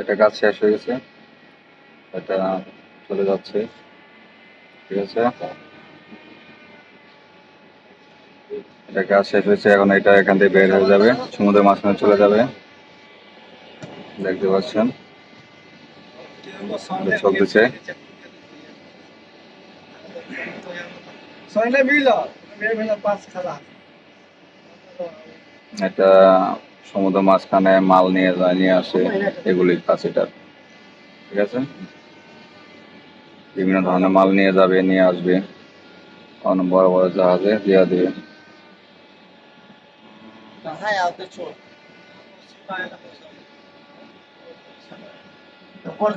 এটা কাজ শেষ হয়ে গেছে। এটা চলে যাচ্ছে। ঠিক আছে? এটা কাজ শেষ হয়েছে। এখন এটা এখান থেকে বের হয়ে যাবে। সমুদ্রের মাঝখানে চলে যাবে। দেখতে পাচ্ছেন। চলতেছে। Soalnya bila, bila bila pas kalah. এটা সমুদ্র মাঝখানে মাল নিয়ে যায়, নিয়ে আসে এগুলি কাজ এটা। ঠিক আছে? বিভিন্ন ধরনের মাল নিয়ে যাবে, নিয়ে আসবে। অনেক বড় বড় জাহাজে দিয়ে দেবে। Hai auto chor. Por